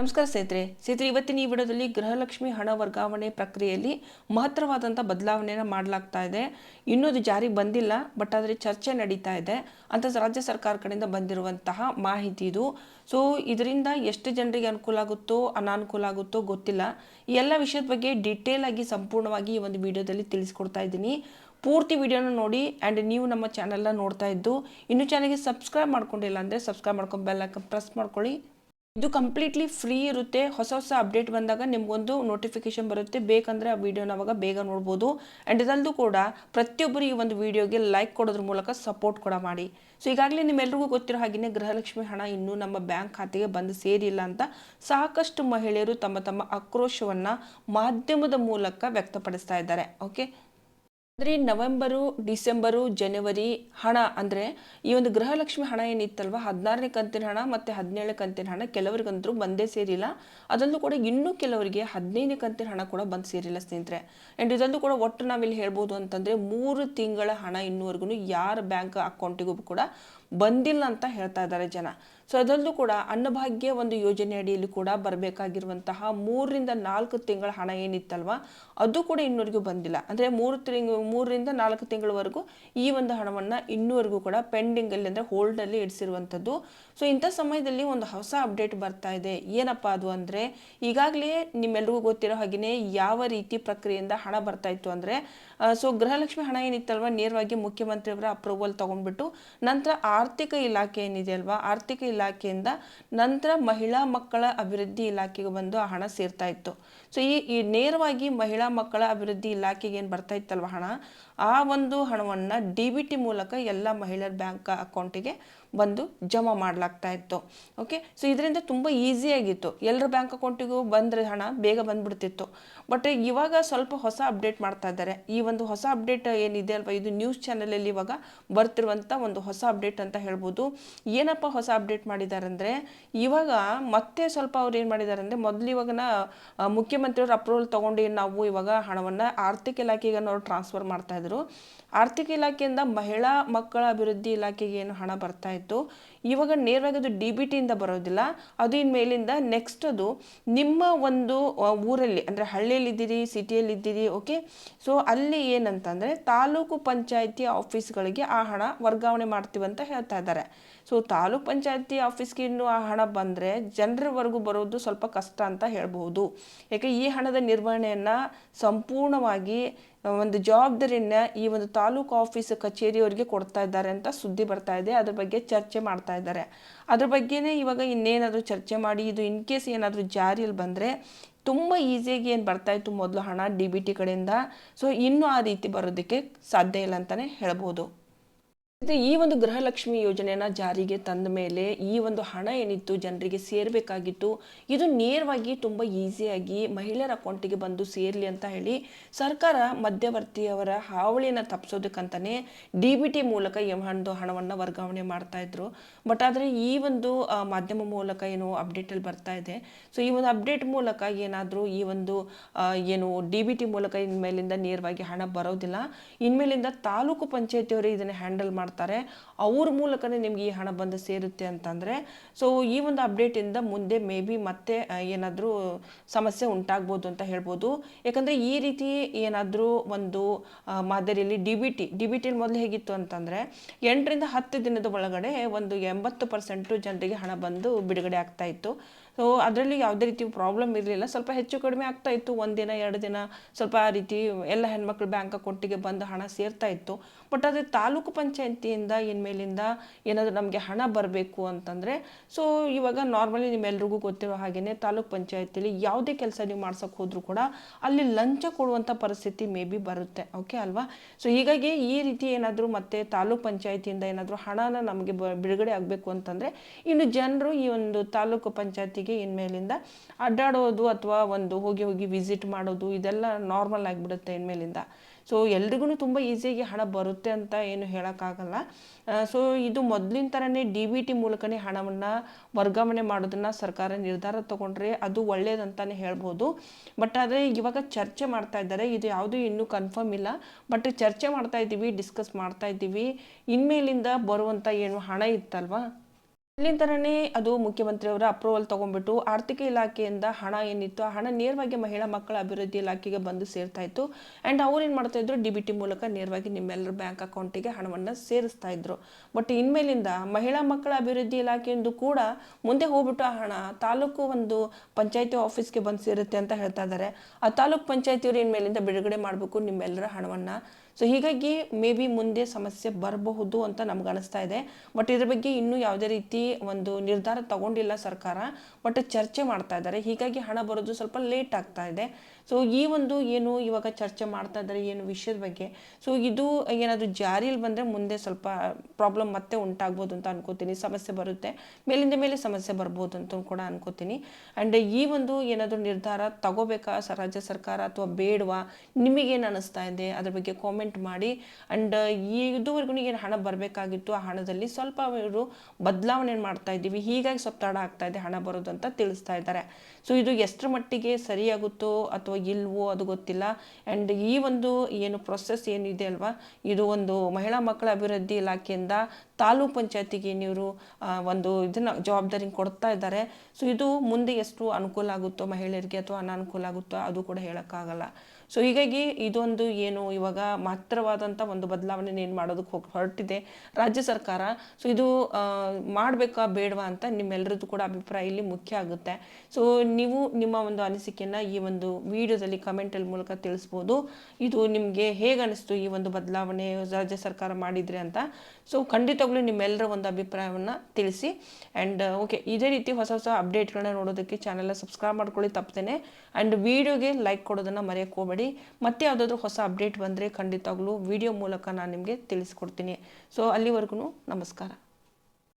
ನಮಸ್ಕಾರ ಸ್ನೇಹಿತರೆ. ಸ್ನೇಹಿತರೆ, ಇವತ್ತಿನ ಈ ವಿಡಿಯೋದಲ್ಲಿ ಗೃಹಲಕ್ಷ್ಮಿ ಹಣ ವರ್ಗಾವಣೆ ಪ್ರಕ್ರಿಯೆಯಲ್ಲಿ ಮಹತ್ತರವಾದಂಥ ಬದಲಾವಣೆಯನ್ನು ಮಾಡಲಾಗ್ತಾ ಇದೆ. ಇನ್ನೂ ಜಾರಿಗೆ ಬಂದಿಲ್ಲ, ಬಟ್ ಆದರೆ ಚರ್ಚೆ ನಡೀತಾ ಇದೆ. ಅಂತ ರಾಜ್ಯ ಸರ್ಕಾರ ಕಡೆಯಿಂದ ಬಂದಿರುವಂತಹ ಮಾಹಿತಿ ಇದು. ಸೊ ಇದರಿಂದ ಎಷ್ಟು ಜನರಿಗೆ ಅನುಕೂಲ ಆಗುತ್ತೋ, ಅನಾನುಕೂಲ ಆಗುತ್ತೋ ಗೊತ್ತಿಲ್ಲ. ಈ ಎಲ್ಲ ವಿಷಯದ ಬಗ್ಗೆ ಡಿಟೇಲ್ ಆಗಿ ಸಂಪೂರ್ಣವಾಗಿ ಈ ಒಂದು ವಿಡಿಯೋದಲ್ಲಿ ತಿಳಿಸ್ಕೊಡ್ತಾ ಇದ್ದೀನಿ. ಪೂರ್ತಿ ವಿಡಿಯೋನ ನೋಡಿ ಆ್ಯಂಡ್ ನೀವು ನಮ್ಮ ಚಾನಲ್ನ ನೋಡ್ತಾ ಇದ್ದು, ಇನ್ನೂ ಚಾನಲ್ಗೆ ಸಬ್ಸ್ಕ್ರೈಬ್ ಮಾಡ್ಕೊಂಡಿಲ್ಲ ಅಂದರೆ ಸಬ್ಸ್ಕ್ರೈಬ್ ಮಾಡ್ಕೊಂಡು ಬೆಲ್ ಐಕನ್ ಪ್ರೆಸ್ ಮಾಡ್ಕೊಳ್ಳಿ. ಇದು ಕಂಪ್ಲೀಟ್ಲಿ ಫ್ರೀ ಇರುತ್ತೆ. ಹೊಸ ಹೊಸ ಅಪ್ಡೇಟ್ ಬಂದಾಗ ನಿಮಗೊಂದು ನೋಟಿಫಿಕೇಶನ್ ಬರುತ್ತೆ. ಬೇಕಂದರೆ ಆ ವಿಡಿಯೋನ ಅವಾಗ ಬೇಗ ನೋಡ್ಬೋದು. ಆ್ಯಂಡ್ ಇದಲ್ಲೂ ಕೂಡ ಪ್ರತಿಯೊಬ್ಬರು ಈ ಒಂದು ವಿಡಿಯೋಗೆ ಲೈಕ್ ಕೊಡೋದ್ರ ಮೂಲಕ ಸಪೋರ್ಟ್ ಕೂಡ ಮಾಡಿ. ಸೊ ಈಗಾಗಲೇ ನಿಮ್ಮೆಲ್ರಿಗೂ ಗೊತ್ತಿರೋ ಹಾಗೆಯೇ ಗೃಹಲಕ್ಷ್ಮಿ ಹಣ ಇನ್ನೂ ನಮ್ಮ ಬ್ಯಾಂಕ್ ಖಾತೆಗೆ ಬಂದು ಸೇರಿಲ್ಲ ಅಂತ ಸಾಕಷ್ಟು ಮಹಿಳೆಯರು ತಮ್ಮ ತಮ್ಮ ಆಕ್ರೋಶವನ್ನು ಮಾಧ್ಯಮದ ಮೂಲಕ ವ್ಯಕ್ತಪಡಿಸ್ತಾ ಇದ್ದಾರೆ. ಓಕೆ ಅಂದರೆ ನವೆಂಬರು, ಡಿಸೆಂಬರು, ಜನವರಿ ಹಣ ಅಂದರೆ ಈ ಒಂದು ಗೃಹಲಕ್ಷ್ಮಿ ಹಣ ಏನಿತ್ತಲ್ವ? ಹದಿನಾರನೇ ಕಂತಿನ ಹಣ ಮತ್ತು ಹದಿನೇಳನೇ ಕಂತಿನ ಹಣ ಕೆಲವರಿಗಂತರೂ ಬಂದೇ ಸೇರಿಲ್ಲ. ಅದರಲ್ಲೂ ಕೂಡ ಇನ್ನೂ ಕೆಲವರಿಗೆ ಹದಿನೈದನೇ ಕಂತಿನ ಹಣ ಕೂಡ ಬಂದು ಸೇರಿಲ್ಲ ಸ್ನೇಹಿತರೆ. ಆ್ಯಂಡ್ ಇದರಲ್ಲೂ ಕೂಡ ಒಟ್ಟು ನಾವಿಲ್ಲಿ ಹೇಳ್ಬೋದು ಅಂತಂದರೆ ಮೂರು ತಿಂಗಳ ಹಣ ಇನ್ನೂವರೆಗೂ ಯಾರ ಬ್ಯಾಂಕ್ ಅಕೌಂಟಿಗೂ ಕೂಡ ಬಂದಿಲ್ಲ ಅಂತ ಹೇಳ್ತಾ ಇದ್ದಾರೆ ಜನ. ಸೊ ಅದರಲ್ಲೂ ಕೂಡ ಅನ್ನಭಾಗ್ಯ ಒಂದು ಯೋಜನೆ ಅಡಿಯಲ್ಲಿ ಕೂಡ ಬರಬೇಕಾಗಿರುವಂತಹ ಮೂರರಿಂದ ನಾಲ್ಕು ತಿಂಗಳ ಹಣ ಏನಿತ್ತಲ್ವ, ಅದು ಕೂಡ ಇನ್ನೂವರೆಗೂ ಬಂದಿಲ್ಲ. ಅಂದರೆ ಮೂರು ತಿಂಗಳು ಮೂರರಿಂದ ನಾಲ್ಕು ತಿಂಗಳವರೆಗೂ ಈ ಒಂದು ಹಣವನ್ನು ಇನ್ನೂವರೆಗೂ ಕೂಡ ಪೆಂಡಿಂಗಲ್ಲಿ ಅಂದರೆ ಹೋಲ್ಡಲ್ಲಿ ಇಡಿಸಿರುವಂಥದ್ದು. ಸೊ ಇಂಥ ಸಮಯದಲ್ಲಿ ಒಂದು ಹೊಸ ಅಪ್ಡೇಟ್ ಬರ್ತಾ ಇದೆ. ಏನಪ್ಪ ಅದು ಅಂದರೆ, ಈಗಾಗಲೇ ನಿಮ್ಮೆಲ್ರಿಗೂ ಗೊತ್ತಿರೋ ಹಾಗೆಯೇ ಯಾವ ರೀತಿ ಪ್ರಕ್ರಿಯೆಯಿಂದ ಹಣ ಬರ್ತಾ ಇತ್ತು ಅಂದರೆ ಸೊ ಗೃಹಲಕ್ಷ್ಮಿ ಹಣ ಏನಿತ್ತಲ್ವ, ನೇರವಾಗಿ ಮುಖ್ಯಮಂತ್ರಿಯವರ ಅಪ್ರೂವಲ್ ತೊಗೊಂಡ್ಬಿಟ್ಟು ನಂತರ ಆರ್ಥಿಕ ಇಲಾಖೆ ಏನಿದೆ ಅಲ್ವಾ? ಆರ್ಥಿಕ ಇಲಾಖೆಯಿಂದ ನಂತರ ಮಹಿಳಾ ಮಕ್ಕಳ ಅಭಿವೃದ್ಧಿ ಇಲಾಖೆಗೆ ಬಂದು ಆ ಹಣ ಸೇರ್ತಾ ಇತ್ತು. ಸೊ ಈ ಈ ನೇರವಾಗಿ ಮಹಿಳಾ ಮಕ್ಕಳ ಅಭಿವೃದ್ಧಿ ಇಲಾಖೆಗೆ ಏನು ಬರ್ತಾ ಇತ್ತಲ್ವ ಹಣ? ಆ ಒಂದು ಹಣವನ್ನು ಡಿ ಬಿ ಟಿ ಮೂಲಕ ಎಲ್ಲ ಮಹಿಳೆಯರ ಬ್ಯಾಂಕ್ ಅಕೌಂಟಿಗೆ ಬಂದು ಜಮಾ ಮಾಡಲಾಗ್ತಾ ಇತ್ತು. ಓಕೆ ಸೊ ಇದರಿಂದ ತುಂಬ ಈಸಿಯಾಗಿತ್ತು ಎಲ್ಲರ ಬ್ಯಾಂಕ್ ಅಕೌಂಟಿಗೂ ಬಂದರೆ ಹಣ ಬೇಗ ಬಂದ್ಬಿಡ್ತಿತ್ತು. ಬಟ್ ಇವಾಗ ಸ್ವಲ್ಪ ಹೊಸ ಅಪ್ಡೇಟ್ ಮಾಡ್ತಾ ಇದ್ದಾರೆ. ಈ ಒಂದು ಹೊಸ ಅಪ್ಡೇಟ್ ಏನಿದೆ ಅಲ್ವಾ? ಇದು ನ್ಯೂಸ್ ಚಾನಲಲ್ಲಿ ಇವಾಗ ಬರ್ತಿರುವಂಥ ಒಂದು ಹೊಸ ಅಪ್ಡೇಟ್ ಅಂತ ಹೇಳ್ಬೋದು. ಏನಪ್ಪ ಹೊಸ ಅಪ್ಡೇಟ್ ಮಾಡಿದ್ದಾರೆ ಅಂದರೆ, ಇವಾಗ ಮತ್ತೆ ಸ್ವಲ್ಪ ಅವ್ರು ಏನು ಮಾಡಿದ್ದಾರೆ ಅಂದರೆ, ಮೊದಲು ಇವಾಗನ ಮುಖ್ಯಮಂತ್ರಿಯವರು ಅಪ್ರೂವಲ್ ತೊಗೊಂಡು ನಾವು ಇವಾಗ ಹಣವನ್ನು ಆರ್ಥಿಕ ಇಲಾಖೆಗೆ ಅವ್ರು ಟ್ರಾನ್ಸ್ಫರ್ ಮಾಡ್ತಾ ಇದ್ರು. ಆರ್ಥಿಕ ಇಲಾಖೆಯಿಂದ ಮಹಿಳಾ ಮಕ್ಕಳ ಅಭಿವೃದ್ಧಿ ಇಲಾಖೆಗೆ ಏನು ಹಣ ಬರ್ತಾ ಇತ್ತು. ಇವಾಗ ನೇರವಾಗಿ ಅದು ಡಿ ಬಿ ಟಿಯಿಂದ ಬರೋದಿಲ್ಲ. ಅದು ಇನ್ಮೇಲಿಂದ ನೆಕ್ಸ್ಟ್ ಅದು ನಿಮ್ಮ ಒಂದು ಊರಲ್ಲಿ ಅಂದರೆ ಹಳ್ಳಿಯಲ್ಲಿದ್ದೀರಿ ಸಿಟಿಯಲ್ಲಿದ್ದೀರಿ ಓಕೆ ಸೊ ಅಲ್ಲಿ ಏನಂತಂದರೆ ತಾಲೂಕು ಪಂಚಾಯಿತಿ ಆಫೀಸ್ಗಳಿಗೆ ಆ ಹಣ ವರ್ಗಾವಣೆ ಮಾಡ್ತೀವಿ ಅಂತ ಹೇಳ್ತಾ ಇದ್ದಾರೆ. ಸೊ ತಾಲೂಕು ಪಂಚಾಯತಿ ಆಫೀಸ್ಗೆ ಇನ್ನು ಆ ಹಣ ಬಂದರೆ ಜನರವರೆಗೂ ಬರೋದು ಸ್ವಲ್ಪ ಕಷ್ಟ ಅಂತ ಹೇಳ್ಬೋದು ಯಾಕೆ ಈ ಹಣದ ನಿರ್ವಹಣೆಯನ್ನು ಸಂಪೂರ್ಣವಾಗಿ ಒಂದು ಜವಾಬ್ದಾರಿಯನ್ನ ಈ ಒಂದು ತಾಲೂಕು ಆಫೀಸ್ ಕಚೇರಿಯವರಿಗೆ ಕೊಡ್ತಾ ಇದ್ದಾರೆ ಅಂತ ಸುದ್ದಿ ಬರ್ತಾ ಇದೆ. ಅದ್ರ ಬಗ್ಗೆ ಚರ್ಚೆ ಮಾಡ್ತಾ ಇದ್ದಾರೆ. ಅದ್ರ ಬಗ್ಗೆನೇ ಇವಾಗ ಇನ್ನೇನಾದರೂ ಚರ್ಚೆ ಮಾಡಿ, ಇದು ಇನ್ ಕೇಸ್ ಏನಾದರೂ ಜಾರಿಯಲ್ಲಿ ಬಂದರೆ ತುಂಬ ಈಸಿಯಾಗಿ ಏನು ಬರ್ತಾ ಇತ್ತು ಮೊದಲು ಹಣ ಡಿ ಬಿ ಟಿ ಕಡೆಯಿಂದ. ಸೊ ಇನ್ನೂ ಆ ರೀತಿ ಬರೋದಕ್ಕೆ ಸಾಧ್ಯ ಇಲ್ಲ ಅಂತಲೇ ಹೇಳ್ಬೋದು. ಈ ಒಂದು ಗೃಹಲಕ್ಷ್ಮಿ ಯೋಜನೆಯನ್ನ ಜಾರಿಗೆ ತಂದ ಮೇಲೆ ಈ ಒಂದು ಹಣ ಏನಿತ್ತು ಜನರಿಗೆ ಸೇರಬೇಕಾಗಿತ್ತು. ಇದು ನೇರವಾಗಿ ತುಂಬ ಈಸಿಯಾಗಿ ಮಹಿಳೆಯರ ಅಕೌಂಟಿಗೆ ಬಂದು ಸೇರ್ಲಿ ಅಂತ ಹೇಳಿ ಸರ್ಕಾರ ಮಧ್ಯವರ್ತಿಯವರ ಹಾವಳಿಯನ್ನ ತಪ್ಪಿಸೋದಕ್ಕಂತಾನೆ ಡಿ ಬಿ ಟಿ ಮೂಲಕ ಒಂದು ಹಣವನ್ನು ವರ್ಗಾವಣೆ ಮಾಡ್ತಾ ಇದ್ರು. ಬಟ್ ಆದರೆ ಈ ಒಂದು ಮಾಧ್ಯಮ ಮೂಲಕ ಏನು ಅಪ್ಡೇಟ್ ಅಲ್ಲಿ ಬರ್ತಾ ಇದೆ. ಸೊ ಈ ಒಂದು ಅಪ್ಡೇಟ್ ಮೂಲಕ ಏನಾದರೂ ಈ ಒಂದು ಏನು ಡಿ ಬಿ ಟಿ ಮೂಲಕ ಇನ್ಮೇಲಿಂದ ನೇರವಾಗಿ ಹಣ ಬರೋದಿಲ್ಲ. ಇನ್ಮೇಲಿಂದ ತಾಲೂಕು ಪಂಚಾಯತಿಯವರು ಇದನ್ನ ಹ್ಯಾಂಡಲ್ ಮಾಡ್ತಾರೆ ಮಾಡ್ತಾರೆ. ಅವ್ರ ಮೂಲಕನೇ ನಿಮ್ಗೆ ಈ ಹಣ ಬಂದು ಸೇರುತ್ತೆ ಅಂತಂದರೆ ಸೊ ಈ ಒಂದು ಅಪ್ಡೇಟಿಂದ ಮುಂದೆ ಮೇ ಬಿ ಮತ್ತೆ ಏನಾದರೂ ಸಮಸ್ಯೆ ಉಂಟಾಗ್ಬೋದು ಅಂತ ಹೇಳ್ಬೋದು. ಯಾಕಂದರೆ ಈ ರೀತಿ ಏನಾದರೂ ಒಂದು ಮಾದರಿಯಲ್ಲಿ D B T D B ಟಿಲಿ ಮೊದಲು ಹೇಗಿತ್ತು ಅಂತಂದರೆ, ಎಂಟರಿಂದ ಹತ್ತು ದಿನದ ಒಳಗಡೆ ಒಂದು ಎಂಬತ್ತು ಪರ್ಸೆಂಟು ಜನರಿಗೆ ಹಣ ಬಂದು ಬಿಡುಗಡೆ ಆಗ್ತಾ ಇತ್ತು. ಸೊ ಅದರಲ್ಲಿ ಯಾವುದೇ ರೀತಿ ಪ್ರಾಬ್ಲಮ್ ಇರಲಿಲ್ಲ. ಸ್ವಲ್ಪ ಹೆಚ್ಚು ಕಡಿಮೆ ಆಗ್ತಾ ಇತ್ತು. ಒಂದಿನ ಎರಡು ದಿನ ಸ್ವಲ್ಪ ಆ ರೀತಿ ಎಲ್ಲ ಹೆಣ್ಮಕ್ಳು ಬ್ಯಾಂಕ್ ಅಕೌಂಟಿಗೆ ಬಂದು ಹಣ ಸೇರ್ತಾ ಇತ್ತು. ಬಟ್ ಅದೇ ತಾಲೂಕು ಪಂಚಾಯತಿಯಿಂದ ಇನ್ಮೇಲಿಂದ ಏನಾದರೂ ನಮಗೆ ಹಣ ಬರಬೇಕು ಅಂತಂದರೆ ಸೊ ಇವಾಗ ನಾರ್ಮಲಿ ನಿಮ್ಮೆಲ್ರಿಗೂ ಗೊತ್ತಿರೋ ಹಾಗೆಯೇ ತಾಲೂಕು ಪಂಚಾಯತಿಲಿ ಯಾವುದೇ ಕೆಲಸ ನೀವು ಮಾಡ್ಸೋಕೆ ಹೋದರೂ ಕೂಡ ಅಲ್ಲಿ ಲಂಚ ಕೊಡುವಂಥ ಪರಿಸ್ಥಿತಿ ಮೇ ಬಿ ಬರುತ್ತೆ. ಓಕೆ ಅಲ್ವಾ? ಸೊ ಹೀಗಾಗಿ ಈ ರೀತಿ ಏನಾದರೂ ಮತ್ತೆ ತಾಲೂಕು ಪಂಚಾಯತಿಯಿಂದ ಏನಾದರೂ ಹಣನ ನಮಗೆ ಬಿಡುಗಡೆ ಆಗಬೇಕು ಅಂತಂದರೆ, ಇನ್ನು ಜನರು ಈ ಒಂದು ತಾಲೂಕು ಪಂಚಾಯತಿ ಇನ್ಮೇಲಿಂದ ಅಡ್ಡಾಡೋದು ಅಥವಾ ಒಂದು ಹೋಗಿ ಹೋಗಿ ವಿಸಿಟ್ ಮಾಡೋದು ಇದೆಲ್ಲ ನಾರ್ಮಲ್ ಆಗಿಬಿಡುತ್ತೆ ಇನ್ಮೇಲಿಂದ. ಸೊ ಎಲ್ರಿಗೂ ತುಂಬ ಈಸಿಯಾಗಿ ಹಣ ಬರುತ್ತೆ ಅಂತ ಏನು ಹೇಳೋಕ್ಕಾಗಲ್ಲ. ಸೊ ಇದು ಮೊದಲಿನ ಥರನೇ ಡಿ ಬಿ ಟಿ ಮೂಲಕನೇ ಹಣವನ್ನು ವರ್ಗಾವಣೆ ಮಾಡೋದನ್ನು ಸರ್ಕಾರ ನಿರ್ಧಾರ ತಗೊಂಡ್ರೆ ಅದು ಒಳ್ಳೇದಂತಾನೆ ಹೇಳ್ಬೋದು. ಬಟ್ ಆದರೆ ಇವಾಗ ಚರ್ಚೆ ಮಾಡ್ತಾ ಇದ್ದಾರೆ. ಇದು ಯಾವುದೂ ಇನ್ನೂ ಕನ್ಫರ್ಮ್ ಇಲ್ಲ. ಬಟ್ ಚರ್ಚೆ ಮಾಡ್ತಾ ಇದ್ದೀವಿ ಡಿಸ್ಕಸ್ ಮಾಡ್ತಾ ಇದ್ದೀವಿ. ಇನ್ಮೇಲಿಂದ ಬರುವಂಥ ಏನು ಹಣ ಇತ್ತಲ್ವಾ? ಇಲ್ಲಿಂದನೇ ಅದು ಮುಖ್ಯಮಂತ್ರಿಯವರ ಅಪ್ರೂವಲ್ ತಗೊಂಡ್ಬಿಟ್ಟು ಆರ್ಥಿಕ ಇಲಾಖೆಯಿಂದ ಹಣ ಏನಿತ್ತು ಆ ಹಣ ನೇರವಾಗಿ ಮಹಿಳಾ ಮಕ್ಕಳ ಅಭಿವೃದ್ಧಿ ಇಲಾಖೆಗೆ ಬಂದು ಸೇರ್ತಾ ಇತ್ತು. ಆ್ಯಂಡ್ ಅವ್ರು ಏನು ಮಾಡ್ತಾ ಇದ್ರು ಡಿ ಬಿ ಟಿ ಮೂಲಕ ನೇರವಾಗಿ ನಿಮ್ಮೆಲ್ಲರ ಬ್ಯಾಂಕ್ ಅಕೌಂಟಿಗೆ ಹಣವನ್ನು ಸೇರಿಸ್ತಾ ಇದ್ರು. ಬಟ್ ಇನ್ಮೇಲಿಂದ ಮಹಿಳಾ ಮಕ್ಕಳ ಅಭಿವೃದ್ಧಿ ಇಲಾಖೆಯಿಂದ ಕೂಡ ಮುಂದೆ ಹೋಗ್ಬಿಟ್ಟು ಆ ಹಣ ತಾಲೂಕು ಒಂದು ಪಂಚಾಯತಿ ಆಫೀಸ್ಗೆ ಬಂದು ಸೇರುತ್ತೆ ಅಂತ ಹೇಳ್ತಾ ಇದ್ದಾರೆ ಆ ತಾಲೂಕು ಪಂಚಾಯತಿಯವರು ಇನ್ಮೇಲಿಂದ ಬಿಡುಗಡೆ ಮಾಡಬೇಕು, ನಿಮ್ಮೆಲ್ಲರ ಹಣವನ್ನು ಸೊ ಹೀಗಾಗಿ ಮೇ ಬಿ ಮುಂದೆ ಸಮಸ್ಯೆ ಬರಬಹುದು ಅಂತ ನಮ್ಗೆ ಅನಿಸ್ತಾ ಇದೆ. ಬಟ್ ಇದ್ರ ಬಗ್ಗೆ ಇನ್ನೂ ಯಾವುದೇ ರೀತಿ ಒಂದು ನಿರ್ಧಾರ ತಗೊಂಡಿಲ್ಲ ಸರ್ಕಾರ. ಬಟ್ ಚರ್ಚೆ ಮಾಡ್ತಾ ಇದ್ದಾರೆ. ಹೀಗಾಗಿ ಹಣ ಬರೋದು ಸ್ವಲ್ಪ ಲೇಟ್ ಆಗ್ತಾ ಇದೆ. ಸೊ ಈ ಒಂದು ಏನು ಇವಾಗ ಚರ್ಚೆ ಮಾಡ್ತಾ ಇದ್ದಾರೆ ಏನು ವಿಷಯದ ಬಗ್ಗೆ. ಸೊ ಇದು ಏನಾದರೂ ಜಾರಿಯಲ್ಲಿ ಬಂದರೆ ಮುಂದೆ ಸ್ವಲ್ಪ ಪ್ರಾಬ್ಲಮ್ ಮತ್ತೆ ಉಂಟಾಗ್ಬೋದು ಅಂತ ಅನ್ಕೋತೀನಿ. ಸಮಸ್ಯೆ ಬರುತ್ತೆ. ಮೇಲಿಂದ ಮೇಲೆ ಸಮಸ್ಯೆ ಬರ್ಬೋದು ಅಂತ ಕೂಡ ಅನ್ಕೋತೀನಿ. ಆ್ಯಂಡ್ ಈ ಒಂದು ಏನಾದರೂ ನಿರ್ಧಾರ ತಗೋಬೇಕಾ? ಸ, ರಾಜ್ಯ ಸರ್ಕಾರ ಅಥವಾ ಬೇಡವಾ? ನಿಮಗೇನು ಅನಿಸ್ತಾ ಇದೆ? ಅದ್ರ ಬಗ್ಗೆ ಕಾಮೆಂಟ್ ಮಾಡಿ. ಆ್ಯಂಡ್ ಇದುವರೆಗೂ ಏನು ಹಣ ಬರಬೇಕಾಗಿತ್ತು? ಆ ಹಣದಲ್ಲಿ ಸ್ವಲ್ಪ ಇವರು ಬದಲಾವಣೆ ಮಾಡ್ತಾ ಇದ್ದೀವಿ? ಹೀಗಾಗಿ ಸ್ವಲ್ಪ ತಡ ಆಗ್ತಾ ಇದೆ. ಹಣ ಬರೋದು ಅಂತ ತಿಳಿಸ್ತಾ ಇದ್ದಾರೆ. ಸೊ ಇದು ಎಷ್ಟರ ಮಟ್ಟಿಗೆ ಸರಿಯಾಗುತ್ತೋ ಅಥವಾ ಇಲ್ವೋ ಅದು ಗೊತ್ತಿಲ್ಲ. ಆ್ಯಂಡ್ ಈ ಒಂದು ಏನು ಪ್ರೊಸೆಸ್ ಏನಿದೆ ಅಲ್ವಾ? ಇದು ಒಂದು ಮಹಿಳಾ ಮಕ್ಕಳ ಅಭಿವೃದ್ಧಿ ಇಲಾಖೆಯಿಂದ ತಾಲೂಕ್ ಪಂಚಾಯತಿಗೆ ನೀವು ಒಂದು ಇದನ್ನ ಜವಾಬ್ದಾರಿ ಕೊಡ್ತಾ ಇದ್ದಾರೆ. ಸೊ ಇದು ಮುಂದೆ ಎಷ್ಟು ಅನುಕೂಲ ಆಗುತ್ತೋ ಮಹಿಳೆಯರಿಗೆ ಅಥವಾ ಅನಾನುಕೂಲ ಆಗುತ್ತೋ ಅದು ಕೂಡ ಹೇಳೋಕ್ಕಾಗಲ್ಲ. ಸೊ ಹೀಗಾಗಿ ಇದೊಂದು ಏನು ಇವಾಗ ಮಾತ್ರವಾದಂಥ ಒಂದು ಬದಲಾವಣೆ ಏನು ಮಾಡೋದಕ್ಕೆ ಹೋಗಿ, ಹೊರಟಿದೆ ರಾಜ್ಯ ಸರ್ಕಾರ. ಸೊ ಇದು ಮಾಡಬೇಕಾ ಬೇಡವಾ ಅಂತ ನಿಮ್ಮೆಲ್ಲರದ್ದು ಕೂಡ ಅಭಿಪ್ರಾಯ ಇಲ್ಲಿ ಮುಖ್ಯ ಆಗುತ್ತೆ. ಸೊ ನೀವು ನಿಮ್ಮ ಒಂದು ಅನಿಸಿಕೆಯನ್ನು ಈ ಒಂದು ವಿಡಿಯೋದಲ್ಲಿ ಕಮೆಂಟಲ್ಲಿ ಮೂಲಕ ತಿಳಿಸ್ಬೋದು. ಇದು ನಿಮಗೆ ಹೇಗೆ ಅನಿಸ್ತು ಈ ಒಂದು ಬದಲಾವಣೆ ರಾಜ್ಯ ಸರ್ಕಾರ ಮಾಡಿದ್ರೆ ಅಂತ. ಸೊ ಖಂಡಿತವಾಗ್ಲೂ ನಿಮ್ಮೆಲ್ಲರ ಒಂದು ಅಭಿಪ್ರಾಯವನ್ನು ತಿಳಿಸಿ. ಆ್ಯಂಡ್ ಓಕೆ ಇದೇ ರೀತಿ ಹೊಸ ಹೊಸ ಅಪ್ಡೇಟ್ಗಳನ್ನ ನೋಡೋದಕ್ಕೆ ಚಾನೆಲ್ನ ಸಬ್ಸ್ಕ್ರೈಬ್ ಮಾಡ್ಕೊಳ್ಳಿ, ತಪ್ಪದೇನೆ. ಆ್ಯಂಡ್ ವೀಡಿಯೋಗೆ ಲೈಕ್ ಕೊಡೋದನ್ನು ಮರೆಯೋಕ್ಕೆ ಹೋಗಬೇಡಿ ಮತ್ತೆ ಯಾವುದಾದ್ರೂ ಹೊಸ ಅಪ್ಡೇಟ್ ಬಂದರೆ ಖಂಡಿತವಾಗ್ಲೂ ವಿಡಿಯೋ ಮೂಲಕ ನಾನು ನಿಮಗೆ ತಿಳಿಸ್ಕೊಡ್ತೀನಿ. ಸೊ ಅಲ್ಲಿವರೆಗೂ ನಮಸ್ಕಾರ.